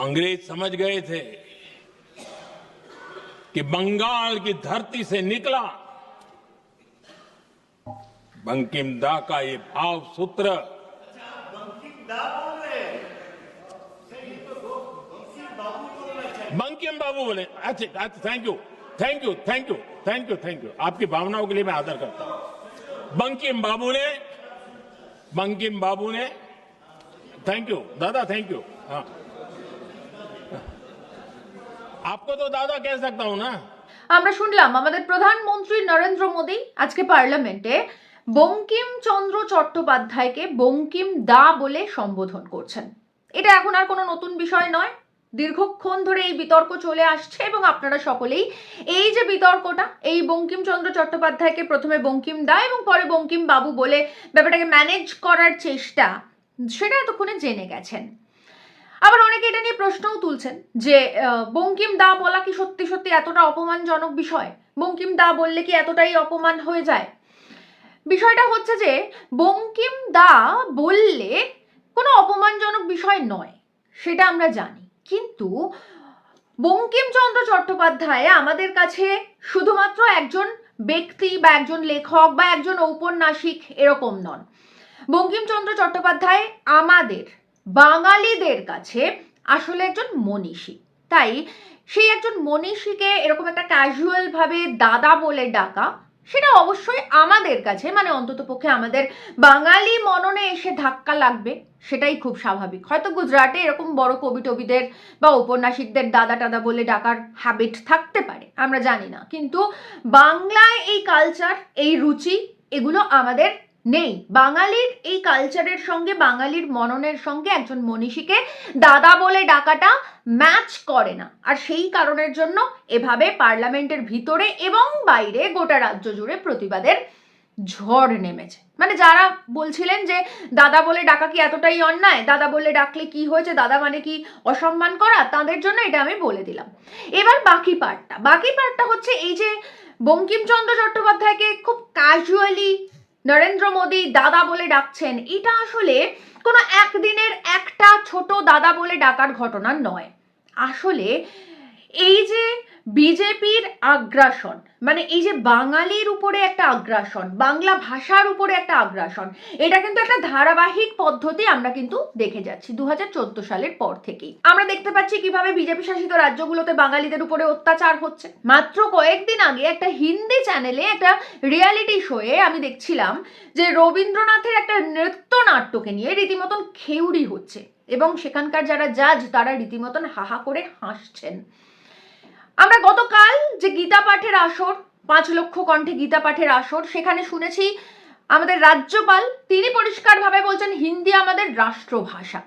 अंग्रेज़ समझ गए थे कि बंगाल की धरती से निकला। बंकिम दा का ये भाव सूत्र। बंकिम बाबू बोले अच्छा अच्छा thank you thank you thank you thank you thank you आपकी भावनाओं के लिए मैं आदर करता हूँ। बंकिम बाबू ने, बंकिम बाबू ने थैंक यू दादा थैंक यू हाँ। आपको तो दादा कह सकता हूं ना আমরা শুনলাম আমাদের প্রধানমন্ত্রী নরেন্দ্র মোদী আজকে পার্লামেন্টে বঙ্কিমচন্দ্র চট্টোপাধ্যায়কে বঙ্কিম দা বলে সম্বোধন করছেন এটা এখন আর কোনো নতুন বিষয় নয় দীর্ঘক্ষণ ধরে এই বিতর্ক চলে আসছে এবং আপনারা সকলেই এই যে বিতর্কটা এই বঙ্কিমচন্দ্র চট্টোপাধ্যায়কে প্রথমে বঙ্কিম দা এবং পরে বঙ্কিম বাবু বলে ব্যাপারটাকে ম্যানেজ করার চেষ্টা সেটা এতক্ষণে জেনে গেছেন আবার অনেকে এটা নিয়ে প্রশ্নও তুলছেন যে বঙ্কিম দা বলা কি সত্যি সত্যি এতটা অপমানজনক বিষয়? বঙ্কিম দা বললে কি এতটাই অপমান হয়ে যায়? বিষয়টা হচ্ছে যে, বঙ্কিম দা বললে কোনো অপমানজনক বিষয় নয়, সেটা আমরা জানি। কিন্তু বঙ্কিমচন্দ্র চট্টোপাধ্যায় আমাদের কাছে শুধুমাত্র একজন ব্যক্তি বা একজন লেখক বা একজন ঔপন্যাসিক এরকম নন। বঙ্কিমচন্দ্র চট্টোপাধ্যায় আমাদের বাঙালিদের কাছে আসলে একজন মনীষী। তাই সেই একজন মনীষীকে এরকম একটা ক্যাজুয়াল ভাবে দাদা বলে ডাকা, সেটা অবশ্যই আমাদের কাছে মানে অন্ততপক্ষে আমাদের বাঙালি মননে এসে ধাক্কা লাগবে, সেটাই খুব স্বাভাবিক। হয়তো গুজরাটে এরকম বড় কবি টবিদের বা ঔপন্যাসিকদের দাদা টাদা বলে ডাকার হ্যাবিট থাকতে পারে, আমরা জানি না। কিন্তু বাংলায় এই কালচার এই রুচি, এগুলো আমাদের নেই। বাঙালির এই কালচারের সঙ্গে, বাঙালির মননের সঙ্গে একজন মনীষীকে দাদা বলে ডাকাটা ম্যাচ করে না। আর সেই কারণের জন্য এভাবে পার্লামেন্টের ভিতরে এবং বাইরে গোটা রাজ্য জুড়ে প্রতিবাদের ঝড় নেমেছে। মানে যারা বলছিলেন যে, দাদা বলে ডাকা কি এতটাই অন্যায়? দাদা বলে ডাকলে কি হয়েছে? দাদা মানে কি অসম্মান করা? তাদের জন্য এটা আমি বলে দিলাম। এবার বাকি পার্টটা বাকি পার্টটা হচ্ছে এই যে বঙ্কিমচন্দ্র চট্টোপাধ্যায়কে খুব ক্যাজুয়ালি নরেন্দ্র মোদী দাদা বলে ডাকছেন, এটা আসলে কোনো একদিনের একটা ছোট দাদা বলে ডাকার ঘটনা নয়। আসলে এই যে বিজেপির আগ্রাসন মানে এই যে বাঙালির উপরে একটা আগ্রাসন, বাংলা ভাষার উপরে একটা আগ্রাসন, এটা কিন্তু একটা ধারাবাহিক পদ্ধতি আমরা কিন্তু দেখে যাচ্ছি দু হাজার চোদ্দ সালের পর থেকেই। আমরা দেখতে পাচ্ছি কীভাবে বিজেপি শাসিত রাজ্যগুলোতে বাঙালিদের উপরে অত্যাচার হচ্ছে। মাত্র কয়েকদিন আগে একটা হিন্দি চ্যানেলে একটা রিয়ালিটি শোয়ে আমি দেখছিলাম যে রবীন্দ্রনাথের একটা নৃত্য নাট্যকে নিয়ে রীতিমতন খেউড়ি হচ্ছে এবং সেখানকার যারা জাজ তারা রীতিমতন হাহা করে হাসছেন। আমরা গতকাল যে গীতা পাঠের আসর, পাঁচ লক্ষ কণ্ঠে গীতা পাঠের আসর, সেখানে শুনেছি আমাদের রাজ্যপাল, তিনি পরিষ্কারভাবে বলছেন, হিন্দি আমাদের রাষ্ট্রভাষা।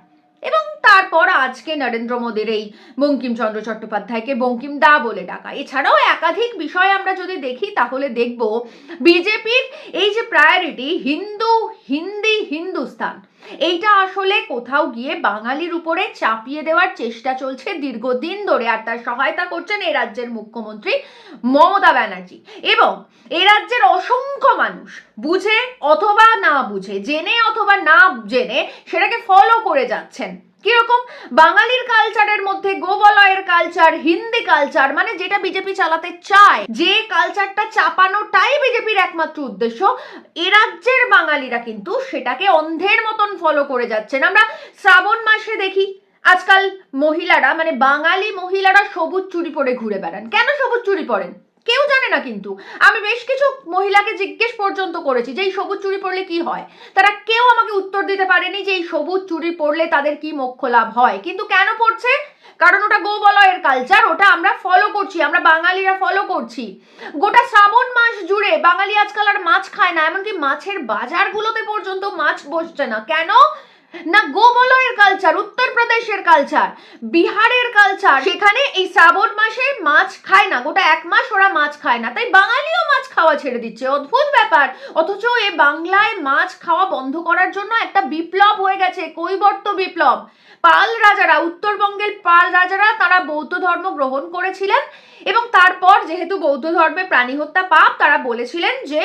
এবং তারপর আজকে নরেন্দ্র মোদীর এই বঙ্কিমচন্দ্র চট্টোপাধ্যায়কে বঙ্কিম দা বলে ডাকা। এছাড়াও একাধিক বিষয় আমরা যদি দেখি, তাহলে দেখব, বিজেপির এই যে প্রায়োরিটি হিন্দু, হিন্দি, হিন্দুস্তান এইটা আসলে কোথাও গিয়ে বাঙালির উপরে চাপিয়ে দেওয়ার চেষ্টা চলছে দীর্ঘদিন ধরে, আর তার সহায়তা করছেন এই রাজ্যের মুখ্যমন্ত্রী মমতা ব্যানার্জি। এবং এ রাজ্যের অসংখ্য মানুষ বুঝে অথবা না বুঝে, জেনে অথবা না জেনে সেটাকে ফলো করে যাচ্ছেন। কীরকম? বাঙালির কালচারের মধ্যে গোবলয়ের কালচার, হিন্দি কালচার মানে যেটা বিজেপি চালাতে চায়, যে কালচারটা চাপানোটাই বিজেপির একমাত্র উদ্দেশ্য। এ রাজ্যের বাঙালিরা কিন্তু সেটাকে অন্ধের মতন ফলো করে যাচ্ছেন। আমরা শ্রাবণ মাসে দেখি, আজকাল মহিলারা মানে বাঙালি মহিলারা সবুজ চুরি পরে ঘুরে বেড়ান। কেন সবুজ চুরি পরেন? কেউ জানে না কিন্তু। আমি বেশ কিছু মহিলাকে জিজ্ঞেস পর্যন্ত করেছি যে এই সবুজ চুরি পরলে কি হয়? তারা কেউ আমাকে উত্তর দিতে পারেনি যে এই সবুজ চুরি পরলে তাদের কি মোক্ষ লাভ হয়। কিন্তু কেন পড়ছে? কারণ ওটা গোবলয়ের কালচার ওটা আমরা ফলো করছি, আমরা বাঙালিরা ফলো করছি। গোটা শ্রাবণ মাস জুড়ে বাঙালি আজকাল আর মাছ খায় না, এমনকি মাছের বাজারগুলোতে পর্যন্ত মাছ বসছে না। কেন? না গোবলয়ের কালচার উত্তরপ্রদেশের কালচার বিহারের কালচার সেখানে এই শ্রাবণ মাসে মাছ খায় না, গোটা এক মাস ওরা মাছ খায় না, তাই বাঙালিও মাছ খাওয়া ছেড়ে দিচ্ছে, অদ্ভুত ব্যাপার, অথচ এ বাংলায় মাছ খাওয়া বন্ধ করার জন্য একটা বিপ্লব হয়ে গেছে, কৈবর্ত বিপ্লব। পাল রাজারা, উত্তরবঙ্গের পাল রাজারা, তারা বৌদ্ধ ধর্ম গ্রহণ করেছিলেন এবং তারপর যেহেতু বৌদ্ধ ধর্মে প্রাণী হত্যা পাপ, তারা বলেছিলেন যে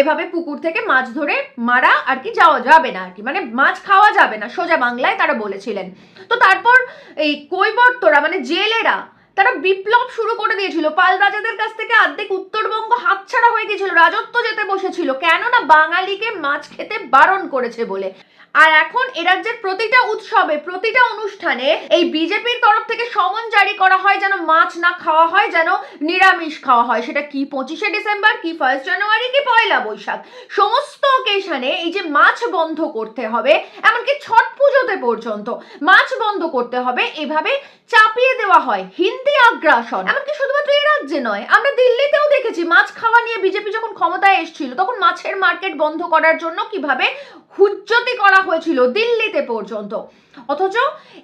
এভাবে পুকুর থেকে মাছ ধরে মারা আর কি যাওয়া যাবে না আর কি মানে মাছ খাওয়া যাবে যাবে না। সোজা বাংলায় তারা বলেছিলেন। তো তারপর এই কৈবর্তরা মানে জেলেরা তারা বিপ্লব শুরু করে দিয়েছিল। পাল রাজাদের কাছ থেকে অর্ধেক উত্তরবঙ্গ হাতছাড়া হয়ে গিয়েছিল, রাজত্ব যেতে বসেছিল। কেননা বাঙালিকে মাছ খেতে বারণ করেছে বলে। আর এখন এ রাজ্যের প্রতিটা উৎসবে, প্রতিটা অনুষ্ঠানে এই বিজেপির তরফ থেকে সমন জারি করা হয় যেন মাছ না খাওয়া হয়, যেন নিরামিষ খাওয়া হয়। সেটা কি পঁচিশে ডিসেম্বর, কি ফার্স্ট জানুয়ারি কি পয়লা বৈশাখ? সমস্ত অকেশনে এই যে মাছ বন্ধ করতে হবে, এমনকি ছট পুজোতে পর্যন্ত মাছ বন্ধ করতে হবে, এভাবে চাপিয়ে দেওয়া হয়। হিন্দি আগ্রাসন। এমনকি শুধুমাত্র এই রাজ্যে নয়, আমরা দিল্লিতেও দেখেছি মাছ খাওয়া নিয়ে বিজেপি যখন ক্ষমতায় এসেছিল, তখন মাছের মার্কেট বন্ধ করার জন্য কীভাবে হুজ্জতি করা হয়েছিল দিল্লিতে পর্যন্ত। অথচ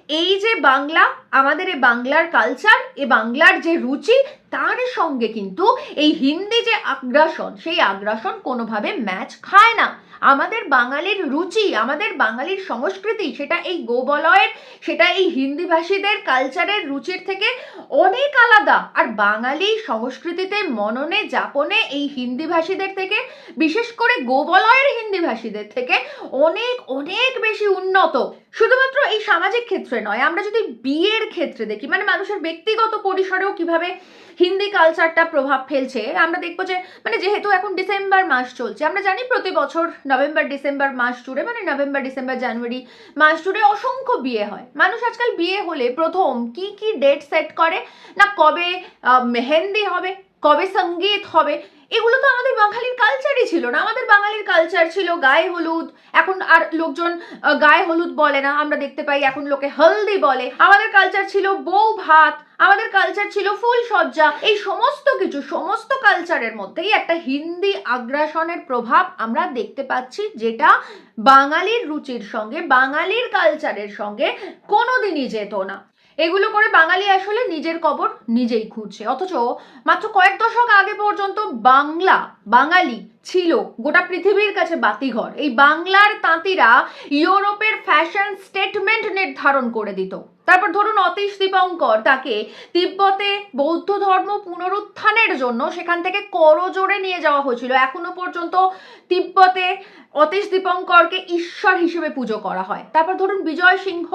এই যে বাংলা, আমাদের এই বাংলার কালচার এ বাংলার যে রুচি, তার সঙ্গে কিন্তু এই হিন্দি যে আগ্রাসন, সেই আগ্রাসন কোনোভাবে ম্যাচ খায় না। আমাদের বাঙালির রুচি, আমাদের বাঙালির সংস্কৃতি, সেটা এই গোবলয়ের, সেটা এই হিন্দিভাষীদের কালচারের রুচির থেকে অনেক আলাদা। আর বাঙালি সংস্কৃতিতে, মননে, যাপনে এই হিন্দিভাষীদের থেকে, বিশেষ করে গোবলয়ের হিন্দিভাষীদের থেকে অনেক অনেক বেশি উন্নত। শুধুমাত্র এই সামাজিক ক্ষেত্রে নয়, আমরা যদি বিয়ের ক্ষেত্রে দেখি মানে মানুষের ব্যক্তিগত পরিসরেও কীভাবে হিন্দি কালচারটা প্রভাব ফেলছে, আমরা দেখব যে মানে যেহেতু এখন ডিসেম্বর মাস চলছে, আমরা জানি প্রতি বছর নভেম্বর, ডিসেম্বর মাস জুড়ে মানে নভেম্বর, ডিসেম্বর, জানুয়ারি মাস জুড়ে অসংখ্য বিয়ে হয়। মানুষ আজকাল বিয়ে হলে প্রথম কি কি ডেট সেট করে, না কবে মেহেন্দি হবে কবে সংগীত হবে? এগুলো তো আমাদের বাঙালির কালচারই ছিল না। আমাদের বাঙালির কালচার ছিল গায়ে হলুদ। এখন আর লোকজন গায়ে হলুদ বলে না। আমরা দেখতে পাই এখন লোকে হলদি বলে। আমাদের কালচার ছিল বউ ভাত। আমাদের কালচার ছিল ফুল সজ্জা। এই সমস্ত কিছু, সমস্ত কালচারের মধ্যেই একটা হিন্দি আগ্রাসনের প্রভাব আমরা দেখতে পাচ্ছি, যেটা বাঙালির রুচির সঙ্গে, বাঙালির কালচারের সঙ্গে কোনোদিনই যেত না। এগুলো করে বাঙালি আসলে নিজের কবর নিজেই খুঁজছে। অথচ মাত্র কয়েক দশক আগে পর্যন্ত বাংলা, বাঙালি ছিল গোটা পৃথিবীর কাছে বাতিঘর। এই বাংলার তাঁতিরা ইউরোপের ফ্যাশন স্টেটমেন্ট নির্ধারণ করে দিত। তারপর ধরুন অতীশ দীপঙ্কর, তাকে তিব্বতে বৌদ্ধ ধর্ম পুনরুত্থানের জন্য সেখান থেকে করজোড়ে নিয়ে যাওয়া হয়েছিল। এখনও পর্যন্ত তিব্বতে অতীশ দীপঙ্করকে ঈশ্বর হিসেবে পুজো করা হয়। তারপর ধরুন বিজয় সিংহ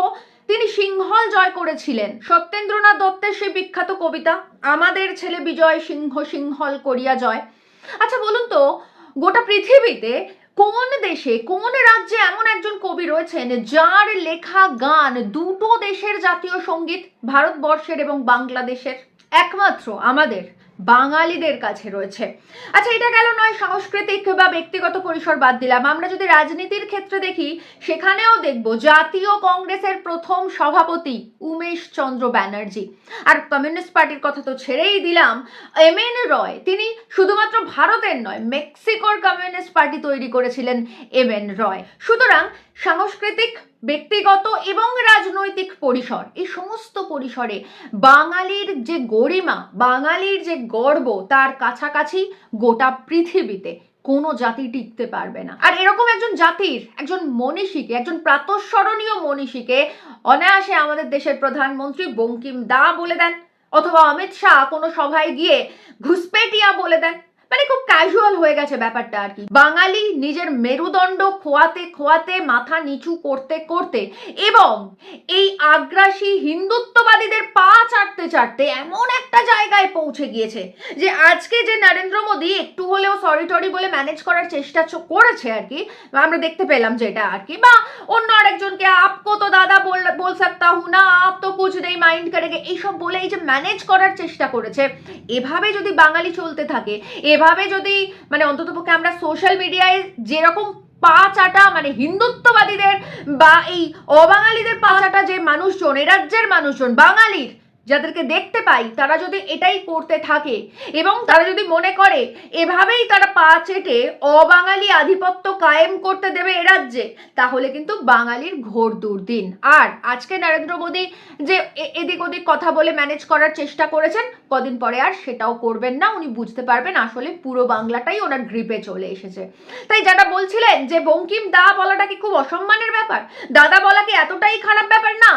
তিনি সিংহল জয় করেছিলেন। সত্যেন্দ্রনাথ দত্তের সেই বিখ্যাত কবিতা, আমাদের ছেলে বিজয় সিংহ সিংহল করিয়া জয় আচ্ছা বলুন তো, গোটা পৃথিবীতে কোন দেশে, কোন রাজ্যে এমন একজন কবি রয়েছেন যার লেখা গান দুটো দেশের জাতীয় সংগীত, ভারতবর্ষের এবং বাংলাদেশের? একমাত্র আমাদের। বাঙালিদের কাছে রয়েছে। আচ্ছা এটা গেল নয়, সাংস্কৃতিক বা ব্যক্তিগত পরিসর বাদ দিলাম। আমরা যদি রাজনীতির ক্ষেত্রে দেখি, সেখানেও দেখব জাতীয় কংগ্রেসের প্রথম সভাপতি উমেশ চন্দ্র ব্যানার্জি। আর কমিউনিস্ট পার্টির কথা তো ছেড়েই দিলাম, এম এন রয়, তিনি শুধুমাত্র ভারতের নয়, মেক্সিকোর কমিউনিস্ট পার্টি তৈরি করেছিলেন এম এন রয়। সুতরাং সাংস্কৃতিক ব্যক্তিগত এবং রাজনৈতিক পরিসর। এই সমস্ত পরিসরে বাঙালির যে গরিমা, বাঙালির যে গর্ব, তার কাছাকাছি গোটা পৃথিবীতে কোনো জাতি টিকতে পারবে না। আর এরকম একজন জাতির, একজন মনীষীকে, একজন প্রাতঃস্মরণীয় মনীষীকে অনায়াসে আমাদের দেশের প্রধানমন্ত্রী বঙ্কিম দা বলে দেন, অথবা অমিত শাহ কোনো সভায় গিয়ে ঘুসপেটিয়া বলে দেন। মানে খুব ক্যাজুয়াল হয়ে গেছে ব্যাপারটা আর কি। বাঙালি নিজের মেরুদণ্ড খোয়াতে খোয়াতে, মাথা নিচু করতে করতে এবং এই আগ্রাসী হিন্দুত্ববাদীদের পা চাটতে চাটতে এমন একটা জায়গায় পৌঁছে গিয়েছে যে আজকে যে নরেন্দ্র মোদী একটু হলেও সরি টরি বলে ম্যানেজ করার চেষ্টা করেছে আর কি, আমরা দেখতে পেলাম যেটা আর কি। বা অন্য আরেকজনকে আপকো তো দাদা বল বল সকতা হু না, আপ তো কুছ নেই মাইন্ড করেগে। এইসব বলে এই যে ম্যানেজ করার চেষ্টা করেছে। এভাবে যদি বাঙালি চলতে থাকে, এভাবে যদি মানে অন্ততপক্ষে আমরা সোশ্যাল মিডিয়ায় যেরকম পা চাটা মানে হিন্দুত্ববাদীদের বা এই অবাঙালিদের পা চাটা যে মানুষজন, এ রাজ্যের মানুষজন, বাঙালির যাদেরকে দেখতে পাই, তারা যদি এটাই করতে থাকে এবং তারা যদি মনে করে, এভাবেই তারা পা চেটে অবাঙালি আধিপত্য কায়েম করতে দেবে এ রাজ্যে, তাহলে কিন্তু বাঙালির ঘোর দুর্দিন। আর আজকে নরেন্দ্র মোদী যে এদিক ওদিক কথা বলে ম্যানেজ করার চেষ্টা করেছেন, কদিন পরে আর সেটাও করবেন না, উনি বুঝতে পারবেন আসলে পুরো বাংলাটাই ওনার গ্রিপে চলে এসেছে। তাই যেটা বলছিলেন যে বঙ্কিম দা বলাটা কি খুব অসম্মানের ব্যাপার? দাদা বলা কি এতটাই খারাপ ব্যাপার? না।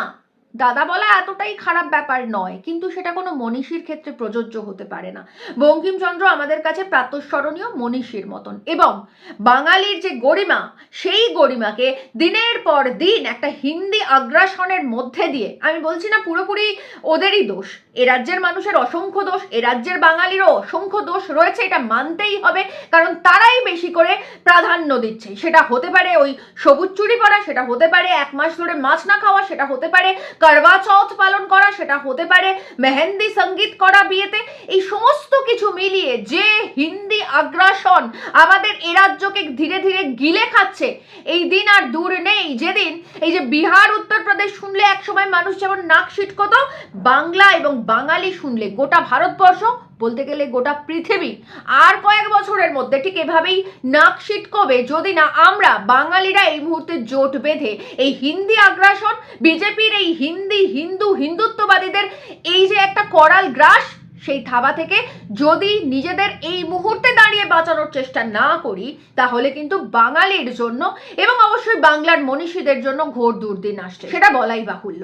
দাদা বলা এতটাই খারাপ ব্যাপার নয়, কিন্তু সেটা কোনো মনীষীর ক্ষেত্রে প্রযোজ্য হতে পারে না। বঙ্কিমচন্দ্র আমাদের কাছে প্রাতঃস্মরণীয় মনীষীর মতন এবং বাঙালির যে গরিমা, সেই গরিমাকে দিনের পর দিন একটা হিন্দি আগ্রাসনের মধ্যে দিয়ে, আমি বলছি না পুরোপুরি ওদেরই দোষ, এ রাজ্যের মানুষের অসংখ্য দোষ, এ রাজ্যের বাঙালিরও অসংখ্য দোষ রয়েছে, এটা মানতেই হবে, কারণ তারাই বেশি করে প্রাধান্য দিচ্ছে। সেটা হতে পারে ওই সবুজ চুরি পরা, সেটা হতে পারে এক মাস ধরে মাছ না খাওয়া, সেটা হতে পারে করবা, চৌথ পালন করা, সেটা হতে পারে মেহেন্দি সংগীত করা বিয়েতে। এই সমস্ত কিছু মিলিয়ে যে হিন্দি আগ্রাসন আমাদের এ রাজ্যকে ধীরে ধীরে গিলে খাচ্ছে, এই দিন আর দূর নেই। যেদিন এই যে বিহার, উত্তরপ্রদেশ শুনলে একসময় মানুষ যেমন নাক ছিটকত বাংলা এবং বাঙালি শুনলে গোটা ভারতবর্ষ বলতে গেলে গোটা পৃথিবী আর কয়েক বছরের মধ্যে ঠিক এভাবেই নাক ছিটকবে যদি না আমরা বাঙালিরা এই মুহূর্তে জোট বেঁধে এই হিন্দি আগ্রাসন, বিজেপির এই হিন্দি হিন্দু হিন্দুত্ববাদীদের এই যে একটা করাল গ্রাস, সেই থাবা থেকে যদি নিজেদের এই মুহূর্তে দাঁড়িয়ে বাঁচানোর চেষ্টা না করি, তাহলে কিন্তু বাঙালির জন্য এবং অবশ্যই বাংলার মনীষীদের জন্য ঘোর দুর্দিন আসছে। সেটা বলাই বাহুল্য।